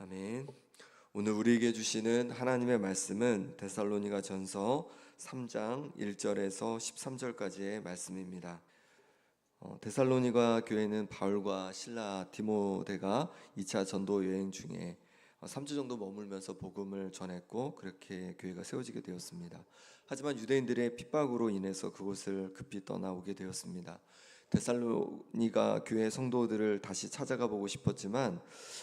아멘. 오늘 우리에게 주시는 하나님의 말씀은 데살로니가 전서 3장 1절에서 13절까지의 말씀입니다. 어, 데살로니가 교회는 바울과 신라 디모데가 2차 전도 여행 중에 어, 3주 정도 머물면서 복음을 전했고 그렇게 교회가 세워지게 되었습니다. 하지만 유대인들의 핍박으로 인해서 그곳을 급히 떠나오게 되었습니다. 데살로니가 교회 성도들을 다시 찾아가 보고 싶었지만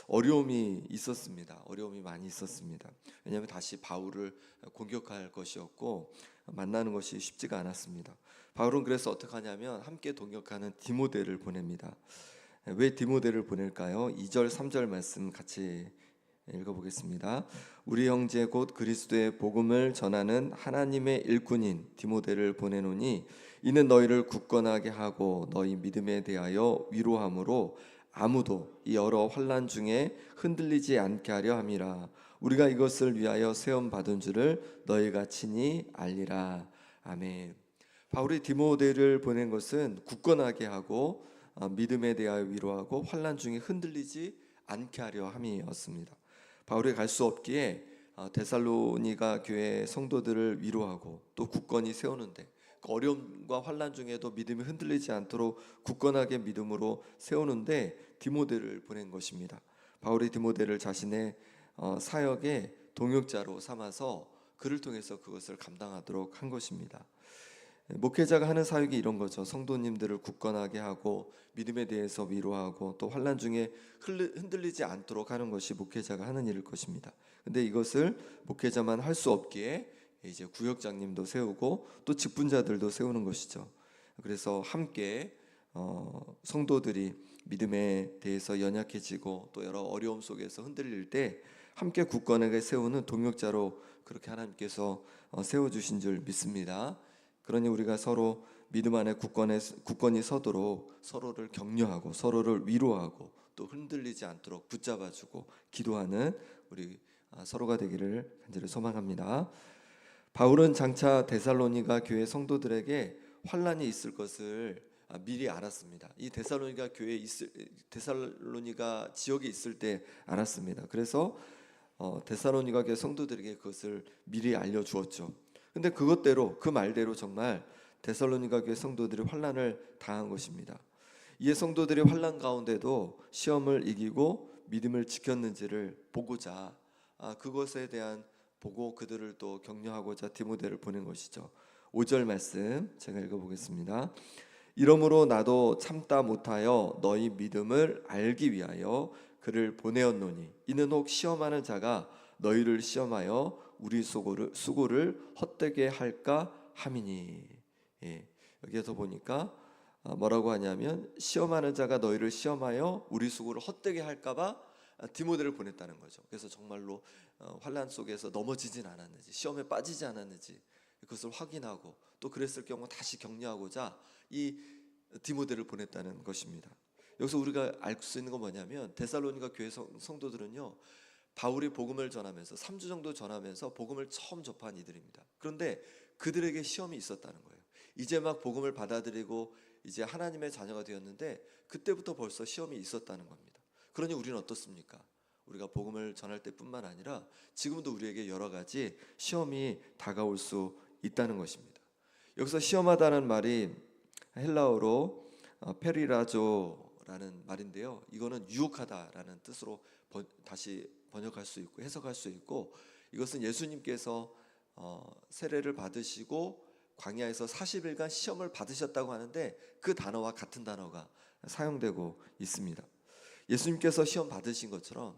어려움이 있었습니다. 어려움이 많이 있었습니다. 왜냐하면 다시 바울을 공격할 것이었고 만나는 것이 쉽지가 않았습니다. 바울은 그래서 어떻게 하냐면 함께 동역하는 디모데를 보냅니다. 왜 디모데를 보낼까요? 2절 3절 말씀 같이 읽어보겠습니다. 우리 형제 곧 그리스도의 복음을 전하는 하나님의 일꾼인 디모데를 보내노니 이는 너희를 굳건하게 하고 너희 믿음에 대하여 위로함으로 아무도 이 여러 환란 중에 흔들리지 않게 하려 함이라 우리가 이것을 위하여 세움 받은 줄을 너희가 친히 알리라 아멘. 바울이 디모데를 보낸 것은 굳건하게 하고 어, 믿음에 대하여 위로하고 환란 중에 흔들리지 않게 하려 함이었습니다. 바울이 갈 수 없기에 어, 데살로니가 교회 성도들을 위로하고 또 굳건히 세우는데 그 어려움과 환란 중에도 믿음이 흔들리지 않도록 굳건하게 믿음으로 세우는데 디모데를 보낸 것입니다. 바울이 디모데를 자신의 어, 사역의 동역자로 삼아서 그를 통해서 그것을 감당하도록 한 것입니다. 목회자가 하는 사역이 이런 거죠. 성도님들을 굳건하게 하고 믿음에 대해서 위로하고 또 환란 중에 흔들리지 않도록 하는 것이 목회자가 하는 일일 것입니다. 근데 이것을 목회자만 할 수 없기에 이제 구역장님도 세우고 또 직분자들도 세우는 것이죠. 그래서 함께 어, 성도들이 믿음에 대해서 연약해지고 또 여러 어려움 속에서 흔들릴 때 함께 굳건하게 세우는 동역자로 그렇게 하나님께서 어, 세워주신 줄 믿습니다. 그러니 우리가 서로 믿음 안에 굳건해, 굳건히 서도록 서로를 격려하고 서로를 위로하고 또 흔들리지 않도록 붙잡아주고 기도하는 우리 아, 서로가 되기를 간절히 소망합니다. 바울은 장차 데살로니가 교회 성도들에게 환란이 있을 것을 아, 미리 알았습니다. 이 데살로니가 교회 있을 데살로니가 지역에 있을 때 알았습니다. 그래서 어, 데살로니가 교회 성도들에게 그것을 미리 알려 주었죠. 근데 그것대로 그 말대로 정말 데살로니가 교회 성도들이 환란을 당한 것입니다. 이에 성도들이 환란 가운데도 시험을 이기고 믿음을 지켰는지를 보고자 아, 그것에 대한 보고 그들을 또 격려하고자 디모데를 보낸 것이죠. 5절 말씀 제가 읽어보겠습니다. 이러므로 나도 참다 못하여 너희 믿음을 알기 위하여 그를 보내었노니 이는 혹 시험하는 자가 너희를 시험하여 우리 수고를, 수고를 헛되게 할까 함이니 예, 여기에서 보니까 아, 뭐라고 하냐면 시험하는 자가 너희를 시험하여 우리 수고를 헛되게 할까봐 디모데를 보냈다는 거죠. 그래서 정말로 어, 환란 속에서 넘어지진 않았는지 시험에 빠지지 않았는지 그것을 확인하고 또 그랬을 경우 다시 격려하고자 이 디모데를 보냈다는 것입니다. 여기서 우리가 알 수 있는 건 뭐냐면 데살로니가 교회 성, 성도들은요 바울이 복음을 전하면서 3주 정도 전하면서 복음을 처음 접한 이들입니다. 그런데 그들에게 시험이 있었다는 거예요. 이제 막 복음을 받아들이고 이제 하나님의 자녀가 되었는데 그때부터 벌써 시험이 있었다는 겁니다. 그러니 우리는 어떻습니까? 우리가 복음을 전할 때뿐만 아니라 지금도 우리에게 여러 가지 시험이 다가올 수 있다는 것입니다. 여기서 시험하다는 말이 헬라어로 어, 페리라조라는 말인데요. 이거는 유혹하다라는 뜻으로 번, 다시 번역할 수 있고 해석할 수 있고 이것은 예수님께서 어, 세례를 받으시고 광야에서 40일간 시험을 받으셨다고 하는데 그 단어와 같은 단어가 사용되고 있습니다. 예수님께서 시험 받으신 것처럼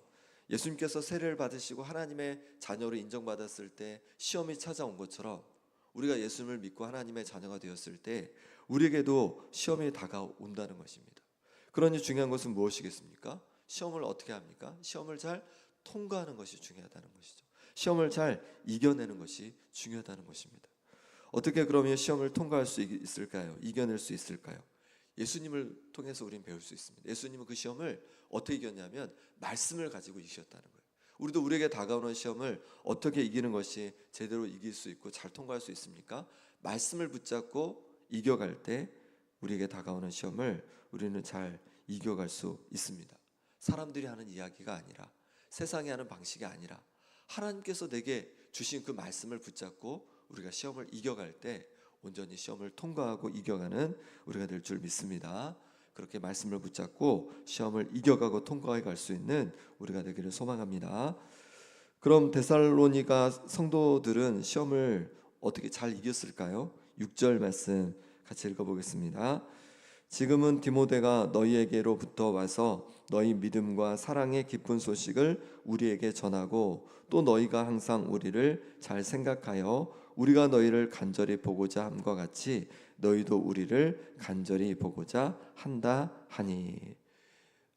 예수님께서 세례를 받으시고 하나님의 자녀로 인정받았을 때 시험이 찾아온 것처럼 우리가 예수님을 믿고 하나님의 자녀가 되었을 때 우리에게도 시험이 다가온다는 것입니다. 그러니 중요한 것은 무엇이겠습니까? 시험을 어떻게 합니까? 시험을 잘 통과하는 것이 중요하다는 것이죠. 시험을 잘 이겨내는 것이 중요하다는 것입니다. 어떻게 그러면 시험을 통과할 수 있을까요? 이겨낼 수 있을까요? 예수님을 통해서 우리는 배울 수 있습니다. 예수님은 그 시험을 어떻게 이겼냐면 말씀을 가지고 이기셨다는 거예요. 우리도 우리에게 다가오는 시험을 어떻게 이기는 것이 제대로 이길 수 있고 잘 통과할 수 있습니까? 말씀을 붙잡고 이겨갈 때 우리에게 다가오는 시험을 우리는 잘 이겨갈 수 있습니다. 사람들이 하는 이야기가 아니라 세상이 하는 방식이 아니라 하나님께서 내게 주신 그 말씀을 붙잡고 우리가 시험을 이겨갈 때 온전히 시험을 통과하고 이겨가는 우리가 될 줄 믿습니다. 그렇게 말씀을 붙잡고 시험을 이겨가고 통과해 갈 수 있는 우리가 되기를 소망합니다. 그럼 데살로니가 성도들은 시험을 어떻게 잘 이겼을까요? 6절 말씀 같이 읽어보겠습니다. 지금은 디모데가 너희에게로부터 와서 너희 믿음과 사랑의 기쁜 소식을 우리에게 전하고 또 너희가 항상 우리를 잘 생각하여 우리가 너희를 간절히 보고자 함과 같이 너희도 우리를 간절히 보고자 한다 하니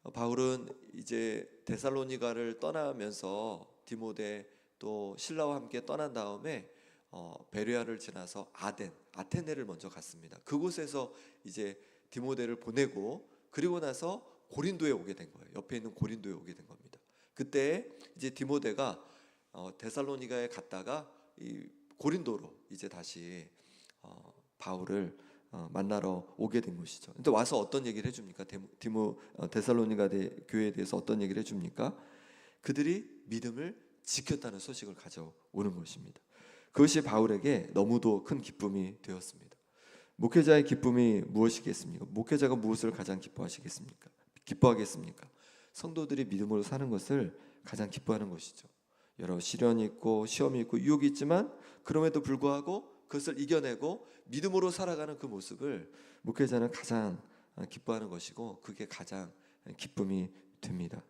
어, 바울은 이제 데살로니가를 떠나면서 디모데 또 신라와 함께 떠난 다음에 어, 베레아를 지나서 아덴, 아테네를 먼저 갔습니다. 그곳에서 이제 디모데를 보내고 그리고 나서 고린도에 오게 된 거예요. 옆에 있는 고린도에 오게 된 겁니다. 그때 이제 디모데가 어, 데살로니가에 갔다가 이 고린도로 이제 다시 어, 바울을 어, 만나러 오게 된 것이죠. 근데 와서 어떤 얘기를 해줍니까? 디모 어, 데살로니가 대, 교회에 대해서 어떤 얘기를 해줍니까? 그들이 믿음을 지켰다는 소식을 가져오는 것입니다. 그것이 바울에게 너무도 큰 기쁨이 되었습니다. 목회자의 기쁨이 무엇이겠습니까? 목회자가 무엇을 가장 기뻐하시겠습니까? 기뻐하겠습니까? 성도들이 믿음으로 사는 것을 가장 기뻐하는 것이죠. 여러 시련이 있고 시험이 있고 유혹이 있지만 그럼에도 불구하고 그것을 이겨내고 믿음으로 살아가는 그 모습을 목회자는 가장 기뻐하는 것이고 그게 가장 기쁨이 됩니다.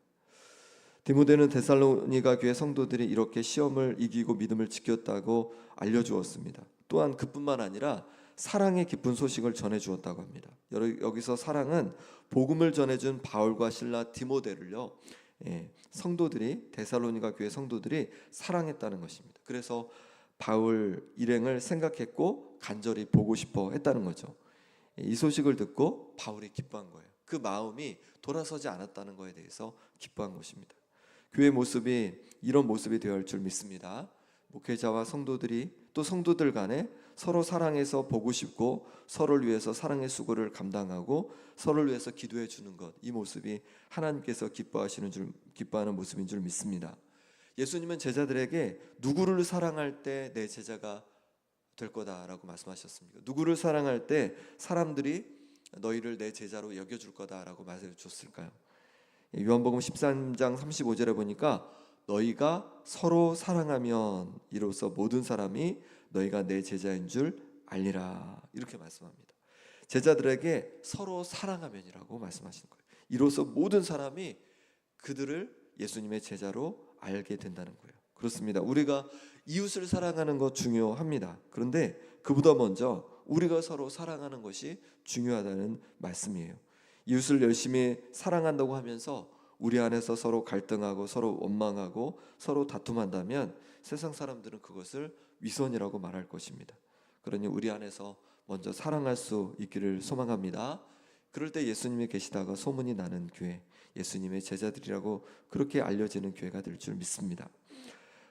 디모데는 데살로니가 교회 성도들이 이렇게 시험을 이기고 믿음을 지켰다고 알려주었습니다. 또한 그뿐만 아니라 사랑의 기쁜 소식을 전해주었다고 합니다. 여기서 사랑은 복음을 전해준 바울과 신라 디모데를요 예, 성도들이 데살로니가 교회 성도들이 사랑했다는 것입니다. 그래서 바울 일행을 생각했고 간절히 보고 싶어 했다는 거죠. 예, 이 소식을 듣고 바울이 기뻐한 거예요. 그 마음이 돌아서지 않았다는 것에 대해서 기뻐한 것입니다. 교회 모습이 이런 모습이 되어야 할 줄 믿습니다. 목회자와 성도들이 또 성도들 간에 서로 사랑해서 보고 싶고 서로를 위해서 사랑의 수고를 감당하고 서로를 위해서 기도해 주는 것 이 모습이 하나님께서 기뻐하시는 줄 기뻐하는 모습인 줄 믿습니다. 예수님은 제자들에게 누구를 사랑할 때 내 제자가 될 거다라고 말씀하셨습니까? 누구를 사랑할 때 사람들이 너희를 내 제자로 여겨 줄 거다라고 말씀해 줬을까요? 요한복음 13장 35절에 보니까 너희가 서로 사랑하면 이로써 모든 사람이 너희가 내 제자인 줄 알리라 이렇게 말씀합니다. 제자들에게 서로 사랑하면이라고 말씀하시는 거예요. 이로써 모든 사람이 그들을 예수님의 제자로 알게 된다는 거예요. 그렇습니다. 우리가 이웃을 사랑하는 것 중요합니다. 그런데 그보다 먼저 우리가 서로 사랑하는 것이 중요하다는 말씀이에요. 이웃을 열심히 사랑한다고 하면서 우리 안에서 서로 갈등하고 서로 원망하고 서로 다툼한다면 세상 사람들은 그것을 위선이라고 말할 것입니다. 그러니 우리 안에서 먼저 사랑할 수 있기를 소망합니다. 그럴 때 예수님이 계시다가 소문이 나는 교회, 예수님의 제자들이라고 그렇게 알려지는 교회가 될 줄 믿습니다.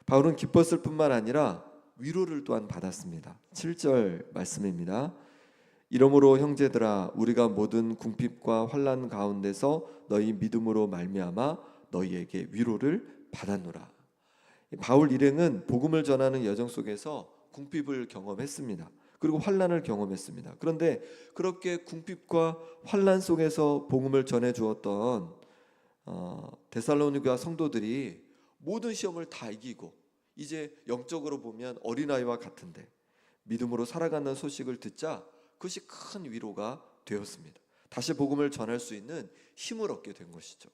바울은 기뻤을 뿐만 아니라 위로를 또한 받았습니다. 7절 말씀입니다. 이러므로 형제들아 우리가 모든 궁핍과 환난 가운데서 너희 믿음으로 말미암아 너희에게 위로를 받았노라. 바울 일행은 복음을 전하는 여정 속에서 궁핍을 경험했습니다. 그리고 환란을 경험했습니다. 그런데 그렇게 궁핍과 환란 속에서 복음을 전해 주었던 어, 데살로니가 성도들이 모든 시험을 다 이기고 이제 영적으로 보면 어린아이와 같은데 믿음으로 살아가는 소식을 듣자 그것이 큰 위로가 되었습니다. 다시 복음을 전할 수 있는 힘을 얻게 된 것이죠.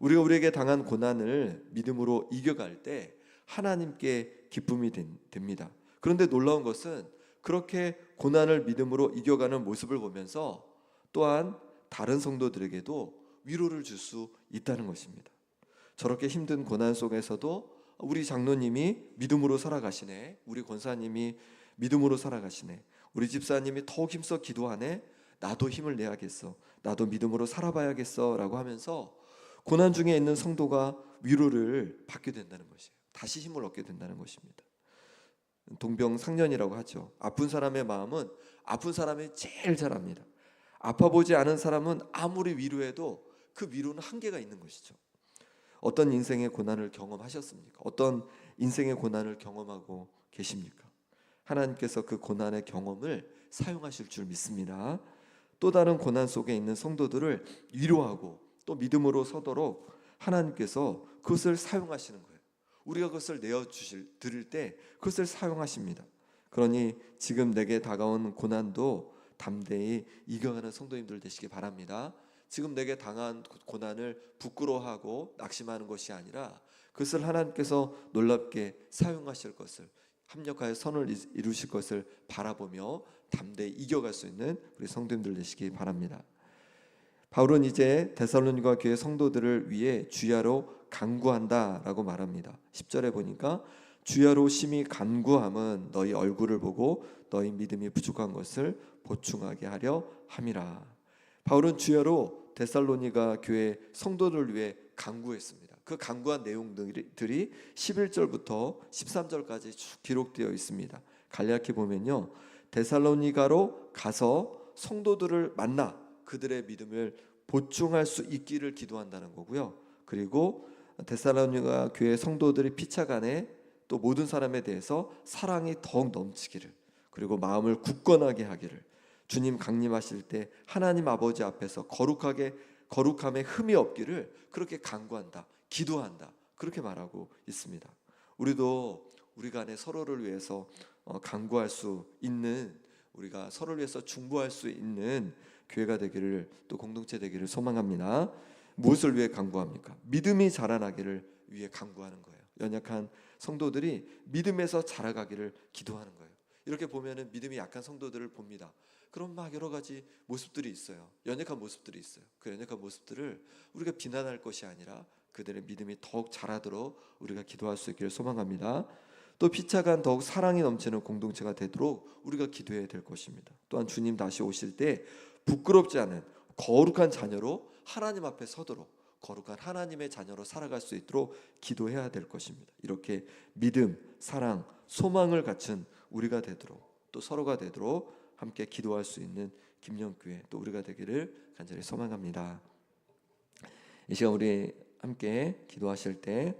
우리가 우리에게 당한 고난을 믿음으로 이겨갈 때 하나님께 기쁨이 된- 됩니다. 그런데 놀라운 것은 그렇게 고난을 믿음으로 이겨가는 모습을 보면서 또한 다른 성도들에게도 위로를 줄 수 있다는 것입니다. 저렇게 힘든 고난 속에서도 우리 장로님이 믿음으로 살아가시네. 우리 권사님이 믿음으로 살아가시네. 우리 집사님이 더욱 힘써 기도하네. 나도 힘을 내야겠어. 나도 믿음으로 살아봐야겠어 라고 하면서 고난 중에 있는 성도가 위로를 받게 된다는 것이에요. 다시 힘을 얻게 된다는 것입니다. 동병상련이라고 하죠. 아픈 사람의 마음은 아픈 사람이 제일 잘합니다. 아파 보지 않은 사람은 아무리 위로해도 그 위로는 한계가 있는 것이죠. 어떤 인생의 고난을 경험하셨습니까? 어떤 인생의 고난을 경험하고 계십니까? 하나님께서 그 고난의 경험을 사용하실 줄 믿습니다. 또 다른 고난 속에 있는 성도들을 위로하고 또 믿음으로 서도록 하나님께서 그것을 사용하시는 거예요. 우리가 그것을 내어 주실 들을 때 그것을 사용하십니다. 그러니 지금 내게 다가온 고난도 담대히 이겨가는 성도님들 되시기 바랍니다. 지금 내게 당한 고난을 부끄러워하고 낙심하는 것이 아니라 그것을 하나님께서 놀랍게 사용하실 것을 합력하여 선을 이- 이루실 것을 바라보며 담대히 이겨갈 수 있는 우리 성도님들 되시기 바랍니다. 바울은 이제 데살로니가 교회 성도들을 위해 주야로 간구한다라고 말합니다. 10절에 보니까 주야로 심히 간구함은 너희 얼굴을 보고 너희 믿음이 부족한 것을 보충하게 하려 함이라. 바울은 주야로 데살로니가 교회 성도들을 위해 간구했습니다. 그 간구한 내용들이 11절부터 13절까지 쭉 기록되어 있습니다. 갈라키 보면요. 데살로니가로 가서 성도들을 만나 그들의 믿음을 보충할 수 있기를 기도한다는 거고요. 그리고 데살로니가 교회 성도들이 피차간에 또 모든 사람에 대해서 사랑이 더욱 넘치기를 그리고 마음을 굳건하게 하기를 주님 강림하실 때 하나님 아버지 앞에서 거룩하게 거룩함에 흠이 없기를 그렇게 간구한다. 기도한다. 그렇게 말하고 있습니다. 우리도 우리 간에 서로를 위해서 어, 간구할 수 있는 우리가 서로를 위해서 중보할 수 있는 교회가 되기를 또 공동체 되기를 소망합니다. 무엇을 위해 간구합니까? 믿음이 자라나기를 위해 간구하는 거예요. 연약한 성도들이 믿음에서 자라가기를 기도하는 거예요. 이렇게 보면은 믿음이 약한 성도들을 봅니다. 그런 막 여러 가지 모습들이 있어요. 연약한 모습들이 있어요. 그 연약한 모습들을 우리가 비난할 것이 아니라 그들의 믿음이 더욱 자라도록 우리가 기도할 수 있기를 소망합니다. 또 피차간 더욱 사랑이 넘치는 공동체가 되도록 우리가 기도해야 될 것입니다. 또한 주님 다시 오실 때 부끄럽지 않은 거룩한 자녀로 하나님 앞에 서도록 거룩한 하나님의 자녀로 살아갈 수 있도록 기도해야 될 것입니다. 이렇게 믿음, 사랑, 소망을 갖춘 우리가 되도록 또 서로가 되도록 함께 기도할 수 있는 김영교회 또 우리가 되기를 간절히 소망합니다. 이 시간 우리 함께 기도하실 때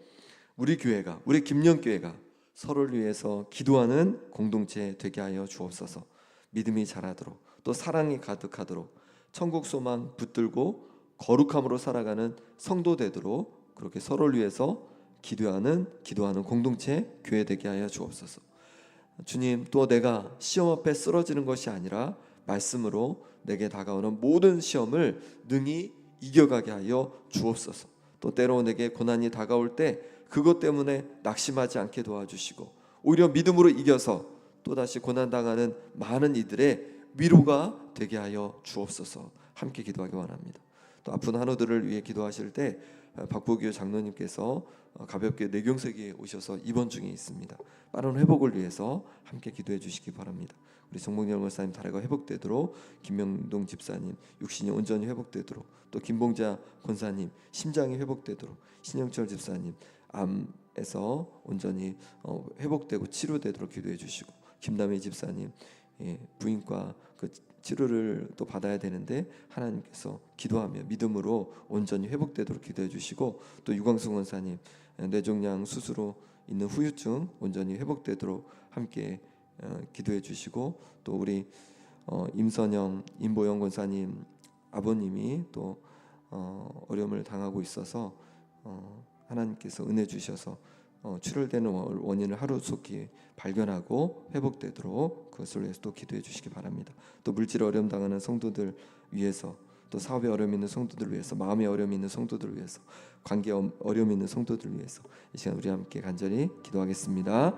우리 교회가 우리 김영교회가 서로를 위해서 기도하는 공동체 되게 하여 주옵소서. 믿음이 자라도록 또 사랑이 가득하도록 천국 소망 붙들고 거룩함으로 살아가는 성도 되도록 그렇게 서로를 위해서 기도하는 기도하는 공동체 교회 되게 하여 주옵소서. 주님 또 내가 시험 앞에 쓰러지는 것이 아니라 말씀으로 내게 다가오는 모든 시험을 능히 이겨가게 하여 주옵소서. 또 때로 내게 고난이 다가올 때 그것 때문에 낙심하지 않게 도와주시고 오히려 믿음으로 이겨서 또 다시 고난 당하는 많은 이들의 위로가 되게 하여 주옵소서. 함께 기도하기 원합니다. 또 아픈 한우들을 위해 기도하실 때 어, 박보규 장로님께서 어, 가볍게 뇌경색이 오셔서 입원 중에 있습니다. 빠른 회복을 위해서 함께 기도해 주시기 바랍니다. 우리 정봉열 목사님 다리가 회복되도록 김명동 집사님 육신이 온전히 회복되도록 또 김봉자 권사님 심장이 회복되도록 신영철 집사님 암에서 온전히 어, 회복되고 치료되도록 기도해 주시고 김남희 집사님 예, 부인과 그 치료를 또 받아야 되는데 하나님께서 기도하며 믿음으로 온전히 회복되도록 기도해 주시고 또 유광수 원사님 예, 뇌종양 수술로 있는 후유증 온전히 회복되도록 함께 어, 기도해 주시고 또 우리 어, 임선영 임보영 권사님 아버님이 또 어, 어려움을 당하고 있어서 어, 하나님께서 은혜 주셔서 어, 출혈되는 원- 원인을 하루속히 발견하고 회복되도록 그것을 위해서 또 기도해 주시기 바랍니다. 또 물질 어려움 당하는 성도들 위해서 또 사업에 어려움 있는 성도들 위해서 마음에 어려움 있는 성도들 위해서 관계 어- 어려움 있는 성도들 위해서 이 시간 우리 함께 간절히 기도하겠습니다.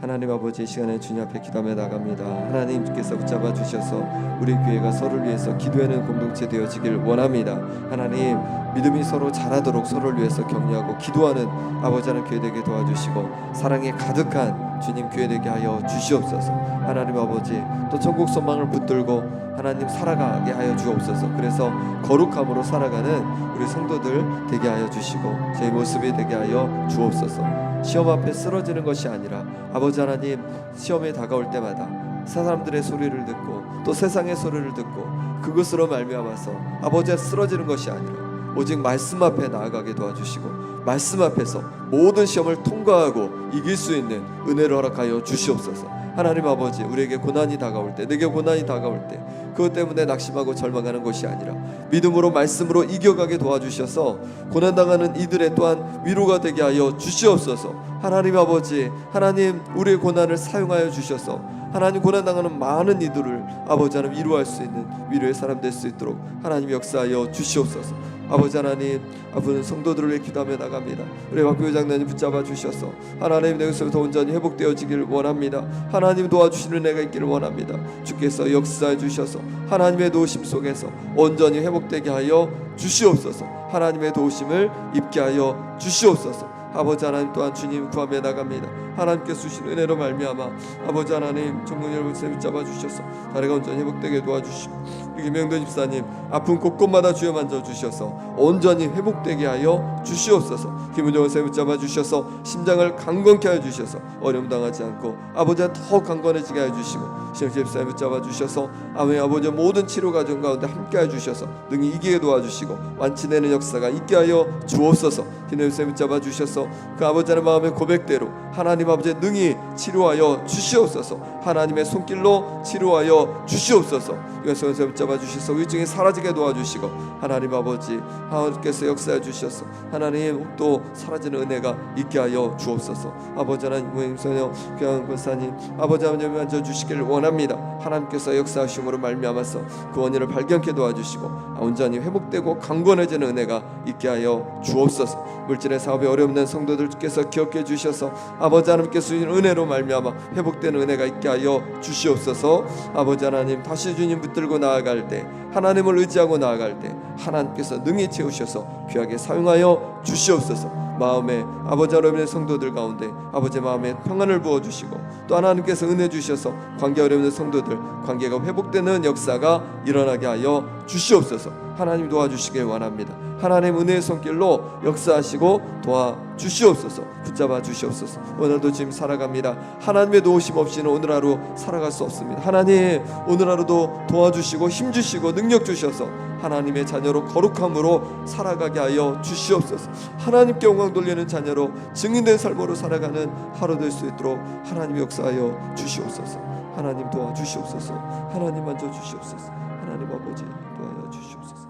하나님 아버지 이 시간에 주님 앞에 기도하며 나갑니다. 하나님께서 붙잡아 주셔서 우리 교회가 서로를 위해서 기도하는 공동체 되어지길 원합니다. 하나님 믿음이 서로 자라도록 서로를 위해서 격려하고 기도하는 아버지 하나님 교회 되게 도와주시고 사랑에 가득한 주님 교회 되게 하여 주시옵소서. 하나님 아버지 또 천국 소망을 붙들고 하나님 살아가게 하여 주옵소서. 그래서 거룩함으로 살아가는 우리 성도들 되게 하여 주시고 제 모습이 되게 하여 주옵소서. 시험 앞에 쓰러지는 것이 아니라 아버지 하나님 시험에 다가올 때마다 사람들의 소리를 듣고 또 세상의 소리를 듣고 그것으로 말미암아서 아버지가 쓰러지는 것이 아니라 오직 말씀 앞에 나아가게 도와주시고 말씀 앞에서 모든 시험을 통과하고 이길 수 있는 은혜를 허락하여 주시옵소서. 하나님 아버지 우리에게 고난이 다가올 때 내게 고난이 다가올 때 그것 때문에 낙심하고 절망하는 것이 아니라 믿음으로 말씀으로 이겨가게 도와주셔서 고난당하는 이들의 또한 위로가 되게 하여 주시옵소서 하나님 아버지 하나님 우리의 고난을 사용하여 주셔서 하나님 고난당하는 많은 이들을 아버지 하나님 위로할 수 있는 위로의 사람 될 수 있도록 하나님 역사하여 주시옵소서 아버지 하나님 아픈 성도들을 위해 기도하며 나갑니다. 우리 박교회 장로님 붙잡아 주셔서 하나님 내게서부터 온전히 회복되어지기를 원합니다. 하나님 도와주시는 내가 있기를 원합니다. 주께서 역사해 주셔서 하나님의 도우심 속에서 온전히 회복되게 하여 주시옵소서. 하나님의 도우심을 입게 하여 주시옵소서. 아버지 하나님 또한 주님 구하며 나갑니다. 하나님께 주신 은혜로 말미암아 아버지 하나님 전문 여러분 붙잡아 주셔서 다리가 온전히 회복되게 도와주시고 김영도 집사님 아픈 곳곳마다 주여 만져 주셔서 온전히 회복되게 하여 주시옵소서. 김은정을 세 붙잡아 주셔서 심장을 강건케 하여 주셔서 어려움 당하지 않고 아버지가 더욱 강건해지게 하여 주시고 신영 집사님 붙잡아 주셔서 아버지 아버지 모든 치료 과정 가운데 함께 하여 주셔서 능히 이기게 도와주시고 완치되는 역사가 있게 하여 주옵소서. 김영 집사님 붙잡아 주셔서 그 아버지의 마음의 고백대로 하나님 아버지 능히 치료하여 주시옵소서. 하나님의 손길로 치료하여 주시옵소서. 이것을 붙잡아 주셔서 위증이 사라지게 도와주시고 하나님 아버지 하나님께서 역사해 주셔서 하나님 또 사라지는 은혜가 있게 하여 주옵소서. 아버지 하나님 소녀 귀한 권사님 아버지 하나님 만져 주시기를 원합니다. 하나님께서 역사하심으로 말미암아서 그 원인을 발견케 도와주시고 온전히 회복되고 강건해지는 은혜가 있게 하여 주옵소서. 물질의 사업에 어려움된 성도들께서 기억해 주셔서 아버지 하나님께서 주신 은혜로 말미암아 회복되는 은혜가 있게 하여 주시옵소서. 아버지 하나님 다시 주님 붙들고 나아 갈 때 하나님을 의지하고 나아갈 때 하나님께서 능히 채우셔서 귀하게 사용하여 주시옵소서. 마음에 아버지 하나님의 성도들 가운데 아버지 마음에 평안을 부어 주시고 또 하나님께서 은혜 주셔서 관계 어려운 성도들 관계가 회복되는 역사가 일어나게 하여 주시옵소서. 하나님 도와주시길 원합니다 하나님 은혜의 손길로 역사하시고 도와 주시옵소서. 붙잡아 주시옵소서. 오늘도 지금 살아갑니다. 하나님의 도우심 없이는 오늘 하루 살아갈 수 없습니다. 하나님 오늘 하루도 도와주시고 힘 주시고 능력 주셔서 하나님의 자녀로 거룩함으로 살아가게 하여 주시옵소서. 하나님께 영광 돌리는 자녀로 증인된 삶으로 살아가는 하루 될 수 있도록 하나님 역사하여 주시옵소서. 하나님 도와 주시옵소서. 하나님 만져 주시옵소서. 하나님 아버지 도와여 주시옵소서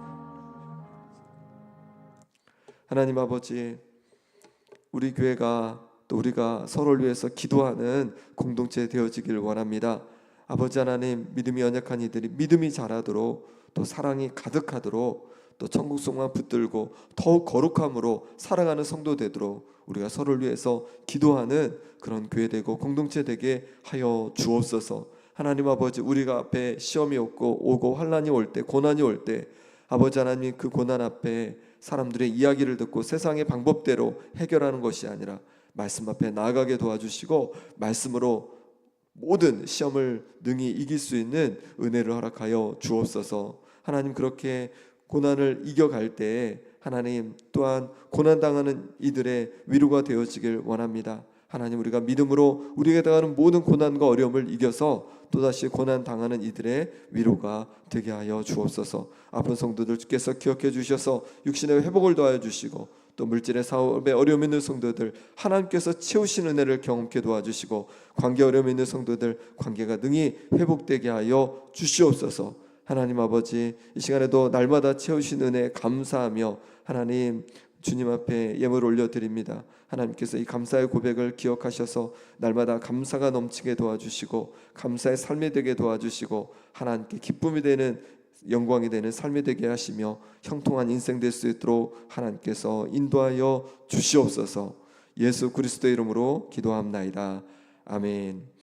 하나님 아버지 우리 교회가 또 우리가 서로를 위해서 기도하는 공동체 되어지기를 원합니다. 아버지 하나님 믿음이 연약한 이들이 믿음이 자라도록 또 사랑이 가득하도록 또 천국 속만 붙들고 더욱 거룩함으로 살아가는 성도 되도록 우리가 서로를 위해서 기도하는 그런 교회 되고 공동체 되게 하여 주옵소서. 하나님 아버지 우리가 앞에 시험이 오고 오고 환란이 올 때 고난이 올 때 아버지 하나님 그 고난 앞에 사람들의 이야기를 듣고 세상의 방법대로 해결하는 것이 아니라 말씀 앞에 나아가게 도와주시고 말씀으로 모든 시험을 능히 이길 수 있는 은혜를 허락하여 주옵소서. 하나님 그렇게 고난을 이겨갈 때 하나님 또한 고난 당하는 이들의 위로가 되어지길 원합니다. 하나님 우리가 믿음으로 우리에게 당하는 모든 고난과 어려움을 이겨서 또다시 고난 당하는 이들의 위로가 되게 하여 주옵소서. 아픈 성도들 주께서 기억해 주셔서 육신의 회복을 도와여 주시고 또 물질의 사업에 어려움 있는 성도들 하나님께서 채우신 은혜를 경험케 도와주시고 관계 어려움 있는 성도들 관계가 능히 회복되게 하여 주시옵소서. 하나님 아버지 이 시간에도 날마다 채우신 은혜 감사하며 하나님 주님 앞에 예물 올려드립니다. 하나님께서 이 감사의 고백을 기억하셔서 날마다 감사가 넘치게 도와주시고 감사의 삶이 되게 도와주시고 하나님께 기쁨이 되는 영광이 되는 삶이 되게 하시며 형통한 인생 될 수 있도록 하나님께서 인도하여 주시옵소서. 예수 그리스도의 이름으로 기도합나이다. 아멘.